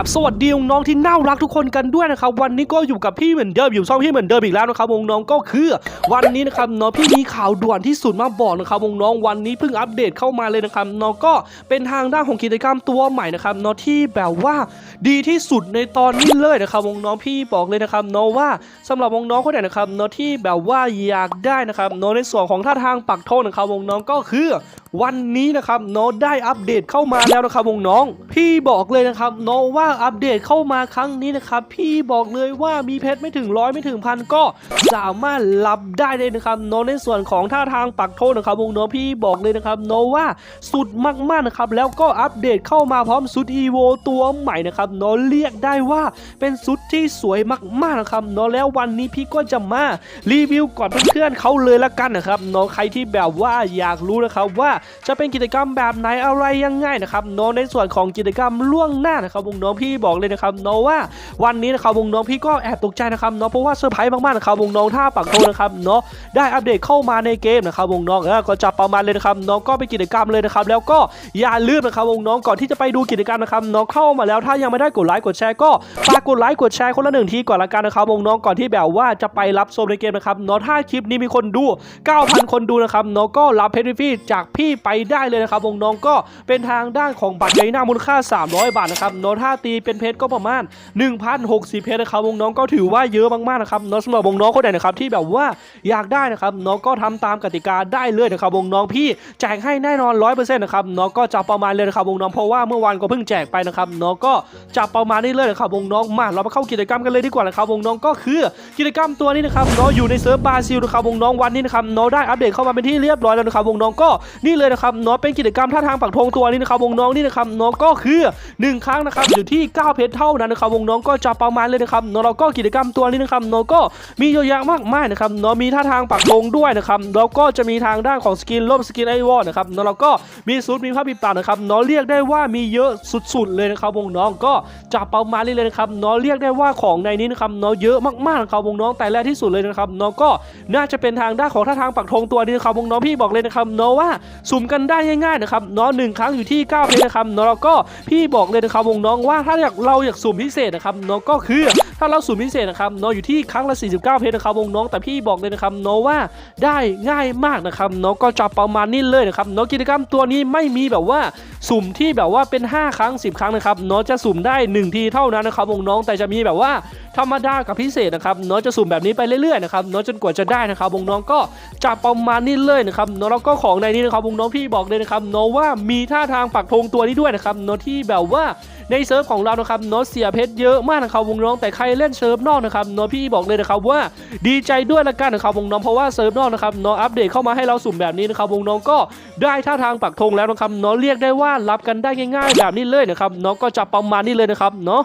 ราบสวัสดีน้องที่น่ารักทุกคนกันด้วยนะครับวันนี้ก็อยู่กับพี่เหมือนเดิมอยู่ช่องพี่เหมือนเดิมอีกแล้วนะครับวงน้องก็คือ วันนี้นะครับน้องพี่มีข่าวด่วนที่สุดมาบอกนะครับวงน้องวันนี้เพิ่งอัปเดตเข้ามาเลยนะครับน้องก็เป็นทางด้านของกิจกรรมตัวใหม่นะครับน้องที่แบบว่าดีที่สุดในตอนนี้เลยนะครับวงน้องพี่บอกเลยนะครับน้องว่าสำหรับวงน้องคนไหนนะครับน้องที่แบบว่าอยากได้นะครับน้องในส่วนของท่าทางปักธงนะครับน้องก็คือวันนี้นะครับน้อได้อัปเดตเข้ามาแล้วนะครับวงน้อง พี่บอกเลยนะครับน้อว่าอัปเดตเข้ามาครั้งนี้นะครับพี่บอกเลยว่ามีเพชรไม่ถึงร้อยไม่ถึงพันก็สามารถรับได้เลยนะครับน้อในส่วนของท่าทางปักโทษนะครับวงน้องพี่บอกเลยนะครับน้อว่าสุดมากๆนะครับแล้วก็อัปเดตเข้ามาพร้อมสุดอีโวตัวใหม่นะครับน้อเรียกได้ว่าเป็นสุดที่สวยมากๆนะครับน้อแล้ววันนี้พี่ก็จะมารีวิวก่อนเพื่อนๆเขาเลยละกันนะครับน้อใครที่แบบว่าอยากรู้นะครับว่าจะเป็นกิจกรรมแบบไหนอะไรยังไงนะครับน้องในส่วนของกิจกรรมล่วงหน้านะครับวงน้องพี่บอกเลยนะครับน้องว่าวันนี้นะครับวงน้องพี่ก็แอบตกใจนะครับน้องเพราะว่าเซอร์ไพรส์มากๆนะครับวงน้องท่าปักโทนะครับเนาะได้อัปเดตเข้ามาในเกมนะครับวงน้องเออก็จับประมาณเลยนะครับน้องก็เป็นกิจกรรมเลยนะครับแล้วก็อย่าลืมนะครับวงน้องก่อนที่จะไปดูกิจกรรมนะครับน้องเข้ามาแล้วถ้ายังไม่ได้กดไลค์กดแชร์ก็ฝากกดไลค์กดแชร์คนละหนึ่งทีก่อนละกันนะครับวงน้องก่อนที่แบบว่าจะไปรับชมในเกมนะครับเนาะถ้าคลิปนี้มีคนดู 9,000 คนดูนะครับน้องก็รับเพชรฟรีจากพี่ไปได้เลยนะครับวงน้องก็เป็นทางด้านของบัตรใหญ่หน้ามูลค่า 300 บาทนะครับน้องถ้าตีเป็นเพชรก็ประมาณ 1,060 เพชรนะครับวงน้องก็ถือว่าเยอะมากๆนะครับน้อสำหรับวงน้องคนไหนนะครับที่แบบว่าอยากได้นะครับน้องก็ทำตามกติกาได้เลยนะครับวงน้องพี่แจกให้แน่นอน100%นะครับน้องก็จะประมาณเลยนะครับวงน้องเพราะว่าเมื่อวานก็เพิ่งแจกไปนะครับน้องก็จะประมาณนี้เลยนะครับวงน้องมาเรามาเข้ากิจกรรมกันเลยดีกว่านะครับวงน้องก็คือกิจกรรมตัวนี้นะครับน้องอยู่ในเซิร์ฟบราซิลนะครับวงน้องวันนี้นะครับน้องได้อัปเดตเข้ามาเป็นที่เรียบร้อยแล้วนะครับวงน้องก็นี่เลยนะครับน้องเป็นกิจกรรมท่าทางปักธงตัวนี้นะครับวงน้องนี่นะครับน้องก็คือหนึ่งครั้งนะครับอยู่ที่ 9 เพชรเท่านั้นนะครับวงน้องก็จะประมาณเลยนะครับน้องเราก็กิจกรรมตัวนี้นะครับน้องก็มีเยอะแยะมากมายนะครับน้องมีท่าทางปักธงด้วยนะครับแล้วก็จะมีทางด้านของสกินล่มสกินไอวอลนะครับน้องเราก็มีซูดมีผ้าปิดปากนะครับน้องเรียกได้ว่ามีเยอะสุดๆเลยนะครับวงน้องก็จะประมาณนี้เลยนะครับน้องเรียกได้ว่าของในนี้นะครับน้องเยอะมากๆนะครับวงน้องแต่แรกที่สุดเลยนะครับน้องก็น่าจะเป็นทางด้านของท่าทางปักธงตัวนี้นะครับวงน้องพี่บอกเลยนะครับน้องว่าสุ่มกันได้ง่ายๆนะครับน้องหนึ่งครั้งอยู่ที่9เพชรนะครับน้องเราก็พี่บอกเลยนะครับวงน้องว่าถ้าอยากเราอยากสุ่มพิเศษนะครับน้องก็คือ ถ้าเราสุ่มพิเศษนะครับน้องอยู่ที่ครั้งละ 49 เพชรนะครับวงน้องแต่พี่บอกเลยนะครับน้องว่าได้ง่ายมากนะครับน้องก็จะประมาณนี้เลยนะครับน้องกิจกรรมตัวนี้ไม่มีแบบว่าสุ่มที่แบบว่าเป็น 5 ครั้ง 10 ครั้งนะครับน้องจะสุ่มได้ 1 ทีเท่านั้นนะครับวงน้องแต่จะมีแบบว่าธรรมดากับพิเศษนะครับน้องจะสุ่มแบบนี้ไปเรื่อยๆนะครับน้องจนกว่าจะได้นะครับวงน้องก็จะประมาณนี้เลยนะครับน้องแล้วก็ของในนี้นะครับวงน้องพี่บอกเลยนะครับน้องว่ามีท่าทางปักธงตัวนี้ด้วยนะครับน้องที่แบบว่า ในเซิร์ฟของเรานะครับโน้ตเสียเพชรเยอะมากนะครับวงน้องแต่ใครเล่นเซิร์ฟนอกนะครับโน้ตพี่บอกเลยนะครับว่าดีใจด้วยละกันนะครับวงน้องเพราะว่าเซิร์ฟนอกนะครับน้องอัปเดตเข้ามาให้เราสุ่มแบบนี้นะครับวงน้องก็ได้ท่าทางปักธงแล้วนะครับน้องเรียกได้ว่ารับกันได้ง่าย ๆ แบบนี้เลยนะครับน้องก็จะประมาณนี้เลยนะครับเนาะ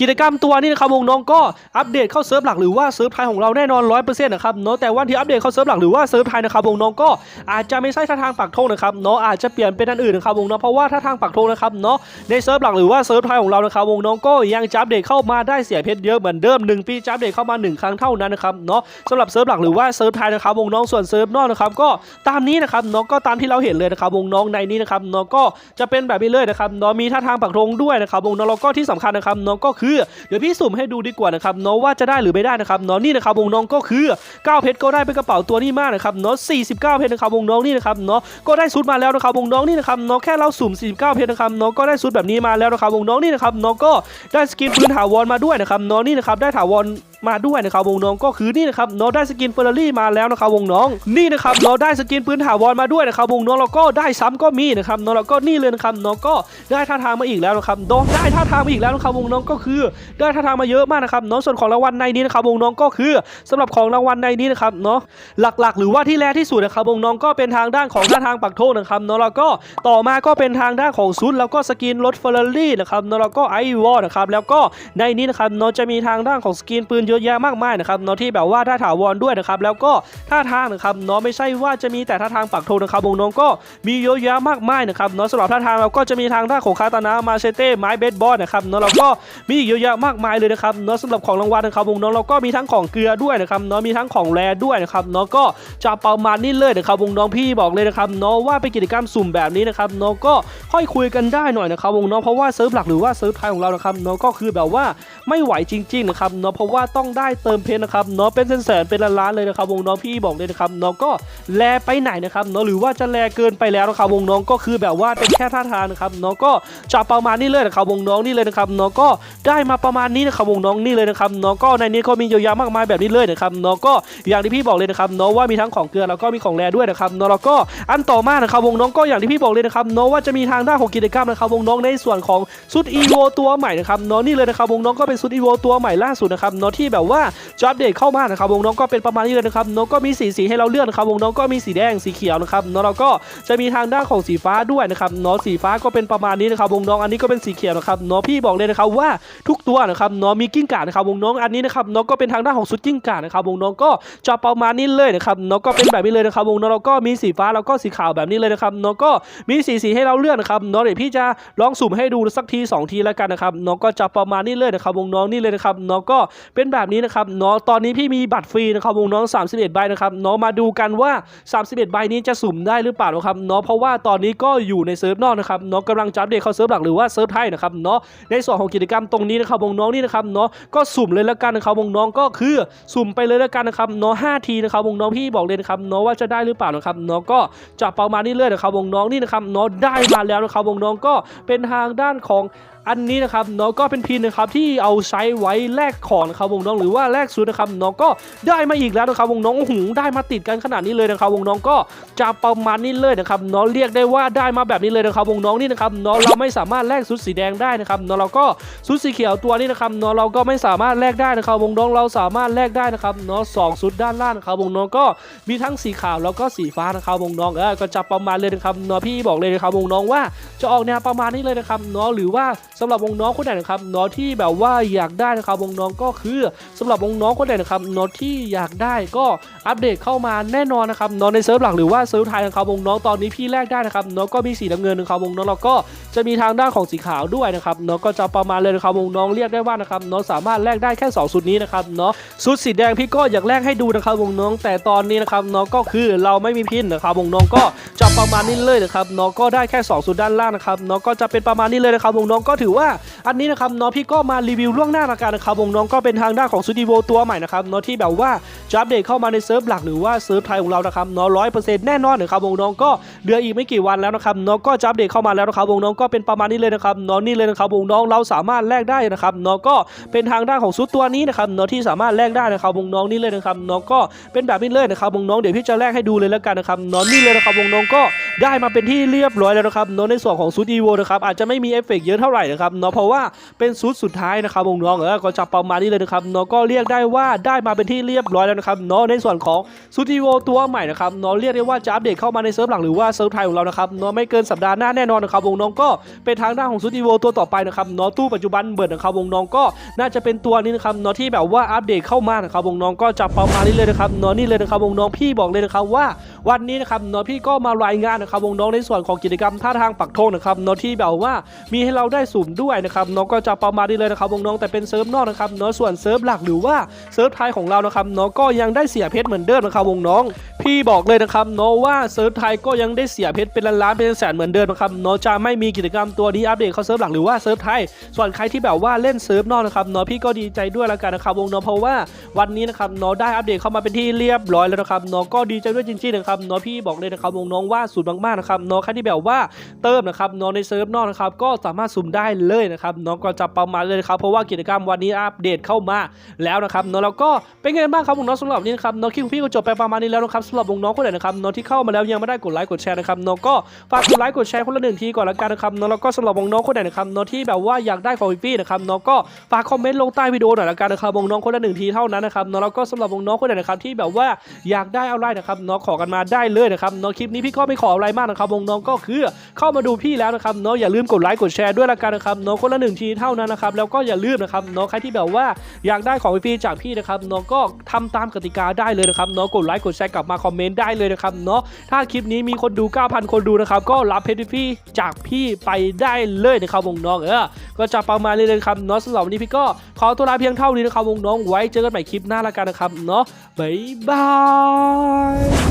กิจกรรมตัวนี้นะครับวงน้องก็อัปเดตเข้าเซิร์ฟหลักหรือว่าเซิร์ฟไทยของเราแน่นอน100%นต์นะครับเนาะแต่วันที่อัปเดตเข้าเซิร์ฟหลักหรือว่าเซิร์ฟไทยนะครับวงน้องก็อาจจะไม่ใช่ท่าทางปักธงนะครับเนาะอาจจะเปลี่ยนเป็นอันอื่นนะครับวงน้องเพราะว่าท่าทางปักธงนะครับเนาะในเซิร์ฟหลักหรือว่าเซิร์ฟไทยของเรานะครับวงน้องก็ยังจะอัปเดตเข้ามาได้เสียเพชรเยอะเหมือนเดิม1ปีจะอัปเดตเข้ามา 1 ครั้งเท่านั้นนะครับเนาะสำหรับเซิร์ฟหลักหรือว่าเซิร์ฟไทยนะครับวงน้องส่วนเซิร์ฟนอกนะครับก็ตามนี้นะครับเนาะก็ตามที่เราเห็นเลยนะครับวงน้องในนี้นะครับเนาะก็จะเป็นแบบนี้เลยนะครับเนาะมีท่าทางปักธงด้วยนะครับวงน้องแล้วก็ที่สำคัญนะครับเนาะก็คือเดี๋ยวพี่สุ่มให้ดูดีกว่านะครับเนาะว่าจะได้หรือไม่ได้นะครับเนาะนี่นะครับวงน้องก็คือ9เพชรก็ได้เป็นกระเป๋าตัวนี้มากนะครับเนาะ49เพชรนะครับวงน้องนี่นะครับเนาะก็ได้ซุดมาแล้วนะครับวงน้องนี่นะครับเนาะแค่เราสุ่ม 49เพชรนะครับเนาะก็ได้ซุดแบบนี้มาแล้วนะครับวงน้องนี่นะครับเนาะก็ได้สกินพื้นถาวรมาด้วยนะครับเนาะนี่นะครับได้ถาวร มาด้วยนะครับวงน้องก็คือนี่นะครับเนาะได้สกินเฟอร์รารี่มาแล้วนะครับวงน้องนี่นะครับเนาะได้สกินปืนถาวรมาด้วยนะครับวงน้องแล้วก็ได้ซ้ำก็มีนะครับเนาะแล้วก็นี่เลยนะครับเนาะก็ได้ท่าทางมาอีกแล้วนะครับเนาะได้ท่าทางมาอีกแล้วนะครับวงน้องก็คือได้ท่าทางมาเยอะมากนะครับเนาะส่วนของรางวัลในนี้นะครับวงน้องก็คือสำหรับของรางวัลในนี้นะครับเนาะหลักๆ หรือว่าที่แรกที่สุดนะครับวงน้องก็เป็นทางด้านของท่าทางปักโทษนะครับเนาะแล้วก็ต่อมาก็เป็นทางด้านของซุดแล้วก็สกินรถเฟอร์รารี่นะครับเนาะแล้วก็ไอวอลนะครับแล้วก็ในนี้นะครับเนาะจะมีทางด้านของสกินปืนเยอะแยะมากมายนะครับเนาะที่แบบว่าท่าถาวรด้วยนะครับแล้วก็ท่าทางนะครับเนาะไม่ใช่ว่าจะมีแต่ท่าทางปักธงนะครับวงน้องก็มีเยอะแยะมากมายนะครับเนาะสำหรับท่าทางเราก็จะมีทางด้าของคาตานะมาเชเต้ไม้เบสบอลนะครับเนาะเราก็มีอีกเยอะแยะมากมายเลยนะครับเนาะสำหรับของรางวัลนะครับวงน้องเราก็มีทั้งของเกลือด้วยนะครับเนาะมีทั้งของแรด้วยนะครับเนาะก็จะประมาณนี้เลยนะครับวงน้องพี่บอกเลยนะครับเนาะว่าเป็นกิจกรรมสุ่มแบบนี้นะครับเนาะก็ค่อยคุยกันได้หน่อยนะครับวงน้องเพราะว่าเซิร์ฟหลักหรือว่าเซิร์ฟไทยของเรานะครับเนาะก็คือแบบว่าไม่ไหวจริงๆนะครับเนาะเพราะว่าต้ององได้เติมเพชรนะครับเนาะเป็นแสนๆเป็นล้านๆเลยนะครับวงน้องพี่บอกเลยนะครับเนาะก็แลไปไหนนะครับเนาะหรือว่าจะแลเกินไปแล้วนะครับวงน้องก็คือแบบว่าเป็นแค่ท่าทางนะครับเนาะก็จะประมาณนี้เลยนะครับวงน้องนี่เลยนะครับเนาะก็ได้มาประมาณนี้นะครับวงน้องนี่เลยนะครับเนาะก็ในนี้ก็มีเยอะแยะมากมายแบบนี้เลยนะครับเนาะก็อย่างที่พี่บอกเลยนะครับเนาะว่ามีทั้งของเกลือแล้วก็มีของแรด้วยนะครับเนาะแล้วก็อันต่อมานะครับวงน้องก็อย่างที่พี่บอกเลยนะครับเนาะว่าจะมีทางด้านของกิจกรรมนะครับวงน้องในส่วนของชุดอีโวตัวใหม่นะครับเนาะนี่เลยนะครับวงน้องก็เป็นชุดอีโวตัวใหม่ล่าสุดนะครับเนาะที่แบบว่าจะอัปเดตเข้ามานะครับวงน้องก็เป็นประมาณนี้เลยนะครับเนาะก็มีสีสีให้เราเลือกนะครับวงน้องก็มีสีแดงสีเขียวนะครับนาะแล้วก็จะมีทางด้านของสีฟ้าด้วยนะครับเนาะสีฟ้าก็เป็นประมาณนี้นะครับวงน้องอันนี้ก็เป็นสีเขียวนะครับเนาะพี่บอกเลยนะครับว่าทุกตัวนะครับเนาะมีกิ้งก่านะครับวงน้องอันนี้นะครับเนาะก็เป็นทางด้านของชุดกิ้งก่านะครับวงน้องก็จะประมาณนี้เลยนะครับเนาะก็เป็นแบบนี้เลยนะครับวงน้องแล้วก็มีสีฟ้าแล้วก็สีขาวแบบนี้เลยนะครับเนาะก็มีสีสีให้เราเลือกนะครับเนาะเดี๋ยวพี่จะลองสุ่มให้ดูสักทีสองทีแล้วกันนะครับเนาะก็จะประมาณนี้เลยนะครับวงน้องนี่เลยนะครับเนาะก็เป็นแบบนี้นะครับเนาะตอนนี้พี่มีบัตรฟรีนะครับวงน้อง 31 ใบนะครับเนาะมาดูกันว่า 31 ใบนี้จะสุ่มได้หรือเปล่านะครับเนาะเพราะว่าตอนนี้ก็อยู่ในเซิร์ฟนอกนะครับเนาะกำลังจะอัปเดตเข้าเซิร์ฟหลักหรือว่าเซิร์ฟไทยนะครับเนาะในส่วนของกิจกรรมตรงนี้นะครับวงน้องนี่นะครับเนาะก็สุ่มเลยแล้วกันนะครับวงน้องก็คือสุ่มไปเลยแล้วกันนะครับเนาะ5ทีนะครับวงน้องพี่บอกเลยนะครับเนาะว่าจะได้หรือเปล่านะครับเนาะก็จะประมาณนี้เลยนะครับวงน้องนี่นะครับเนาะได้มาแล้วนะครับวงน้องก็เป็นทางด้านของ อันนี้นะครับเนาะก็เป็นพินนะครับที่เอาใช้ไว้แลกของนะครับวงน้องหรือว่าแลกซูดนะครับเนาะก็ได้มาอีกแล้วนะครับวงน้องโอ้โหได้มาติดกันขนาดนี้เลยนะครับวงน้องก็จะประมาณนี้เลยนะครับเนาะเรียกได้ว่าได้มาแบบนี้เลยนะครับวงน้องนี่นะครับเนาะเราไม่สามารถแลกชุดสีแดงได้นะครับเนาะเราก็ชุดสีเขียวตัวนี้นะครับเนาะเราก็ไม่สามารถแลกได้นะครับวงน้องเราสามารถแลกได้นะครับเนาะสองชุดด้านล่างนะครับวงน้องก็มีทั้งสีขาวแล้วก็สีฟ้านะครับวงน้องเออก็จะประมาณเลยนะครับเนาะพี่บอกเลยนะครับวงน้องว่าจะออกแนวประมาณนี้เลยนะครับเนาะหรือว่าสำหรับวงน้องคนไหนนะครับเนาะที่แบบว่าอยากได้นะครับวงน้องก็คือสำหรับวงน้องคนไหนนะครับเนาะที่อยากได้ก็อัปเดตเข้ามาแน่นอนนะครับเนาะในเซิร์ฟหลักหรือว่าเซิร์ฟไทยนะครับวงน้องตอนนี้พี่แลกได้นะครับเนาะก็มีสีน้ำเงินนะครับวงน้องแล้วก็จะมีทางด้านของสีขาวด้วยนะครับเนาะก็จะประมาณเลยนะครับวงน้องเรียกได้ว่านะครับเนาะสามารถแลกได้แค่สองชุดนี้นะครับเนาะชุดสีแดงพี่ก็อยากแลกให้ดูนะครับวงน้องแต่ตอนนี้นะครับเนาะก็คือเราไม่มีพินนะครับวงน้องก็จะประมาณนี้เลยนะครับเนาะก็ได้แค่สองชุดด้านล่างนะครับเนาะก็จะเป็นประมาณนี้เลยนะครับวงน้องก็ถือว่าอันนี้นะครับเนาะพี่ก็มารีวิวล่วงหน้าละกันนะครับวงน้องก็เป็นทางด้านของซูดิโวตัวใหม่นะครับเนาะที่แบบว่าจะอัปเดตเข้ามาในเซิร์ฟหลักหรือว่าเซิร์ฟไทยของเรานะครับเนาะร้อยเปอร์เซ็นต์แน่นอนนะครับวงน้องก็เหลือนอีกไม่กี่วันแล้วนะครับเนาะก็จะอัปเดตเข้ามาแล้วนะครับวงน้องก็เป็นประมาณนี้เลยนะครับเนาะนี่เลยนะครับวงน้องเราสามารถแลกได้นะครับเนาะก็เป็นทางด้านของซุดตัวนี้นะครับเนาะที่สามารถแลกได้นะครับวงน้องนี่เลยนะครับเนาะก็เป็นแบบนี้เลยนะครับวงน้องเดี๋ยวพี่จะแลกให้ดูเลยแล้วกันนะครับเนาะนี่เลยนะครับวงน้องก็ได้มาเป็นที่เรียบร้อยแล้วนะครับเนาะในส่วนของซุดอีโวนะครับอาจจะไม่มีเอฟเฟกเยอะเท่าไหร่นะครับเนาะเพราะว่าเป็นซุดสุดท้ายนะครับวงน้องเออก็จะประมาณนี้เลยนะครับเนาะก็เรียกได้ว่าได้มาเป็นที่เรียบร้อยแล้วนะครับเนาะในส่วนของซูติโวตัวใหม่นะครับเนาะเรียกได้ว่าจะอัปเดตเข้ามาในเซิร์ฟหลักหรือว่าเซิร์ฟไทยของเรานะครับเนาะไม่เกินสัปดาห์หน้าแน่นอนนะครับวงน้องก็เป็นทางด้านของซูติโวตัวต่อไปนะครับเนาะตู้ปัจจุบันเบิร์ดนะครับวงน้องก็น่าจะเป็นตัวนี้นะครับเนาะที่แบบว่าอัปเดตเข้ามานะครับวงน้องก็จะประมาณนี้เลยนะครับเนาะนี่เลยนะครับวงน้องพี่บอกเลยนะครับว่าวันนี้นะครับเนาะพี่ก็มารายงานนะครับวงน้องในส่วนของกิจกรรมท่าทางปักธงนะครับเนาะที่แบบว่ามีให้เราได้สุมด้วยนะครับเนาะก็จะประมาณนี้เลยนะครับวงน้องแต่เป็นเซิร์ฟนอกนะครับเนาะส่วนเซิร์ฟหลักหรือว่าเซิร์ฟไทยของเรานะครับเนาะก็ยังได้เสียเพชรเหมือนเดิมนะครับวงน้อง พี่บอกเลยนะครับเนาะว่าเซิร์ฟไทยก็ยังได้เสียเพชรเป็นล้านๆเป็นแสนเหมือนเดิมนะครับเนาะจะไม่มีกิจกรรมตัวนี้อัปเดตเข้าเซิร์ฟหลักหรือว่าเซิร์ฟไทย ส่วนใครที่แบบว่าเล่นเซิร์ฟนอกนะครับเนาะพี่ก็ดีใจด้วยล้วกันนะครับวงเนาะเพราะว่าวันนี้นะครับเนาะได้อัปเดตเข้ามาเป็นที่เรียบร้อยแล้วนะครับเนาะก็ดีใจด้วยจริงๆนะครับเนาะพี่บอกเลยนะครับวงน้องว่าสุดมากๆนะครับเนาะใครที่แบบว่าเติมนะครับเนาะในเซิร์ฟนอกนะครับก็สามารถสุ่มได้เลยนะครับเนาะก็จะประมาณเลยครับเพราะว่ากิจกรรมวันนี้อัปเดตเข้ามาแล้วนะครับเนาะแล้วก็เป็นไงบ้างครับวงน้องสำหรับนี้นะครับเนาะคลิปของพี่ก็จบไปประมาณนี้แล้วนะครับสำหรับวงน้องคนไหนนะครับเนาะที่เข้ามาแล้วยังไม่ได้กดไลค์กดแชร์นะครับเนาะก็ฝากกดไลค์กดแชร์คนละหนึ่งทีก่อนละกันนะครับเนาะแล้วก็สำหรับวงน้องคนไหนนะครับเนาะที่แบบว่าอยากได้ของฟรีๆนะครับเนาะก็ฝากคอมเมนต์ลงใต้วิดีโอหน่อยละกันนะครับวงน้องคนละหนึ่งทีเท่านั้นนะครับเนาะแล้วก็สำหรับวงน้องคนไหนนะครับที่แบบว่าอยากได้อะไรนะครับเนาะขอกันมาได้เลยนะครับเนาะคลิปนี้พี่ก็ไม่ขออะไรมากนะครับวงน้องก็คือเข้ามาดูพี่แล้วนะครับเนาะอย่าลืมกดไลค์กดแชร์ด้วยละกันนะครับเนาะคนละหนึ่งทีเท่านั้นนะครับแล้วก็อย่าลืมนะครับเนาะใครที่แบบว่าอยากได้ของฟรีจากพี่นะครับเนาะก็ทำตามกติกาได้เลยนะครับเนาะกดไลค์กดแชร์กลับมาคอมเมนต์ได้เลยนะครับเนาะถ้าคลิปนี้มีคนดู 9,000 คนดูนะครับก็รับเพชรฟรีๆจากพี่ไปได้เลยนะครับวงน้องเออก็จะประมาณนี้เลยครับเนาะสำหรับวันนี้พี่ก็ขอตัวลาเพียงเท่านี้นะครับวงน้องไว้เจอกันใหม่คลิปหน้าละกันนะครับเนาะบ๊ายบา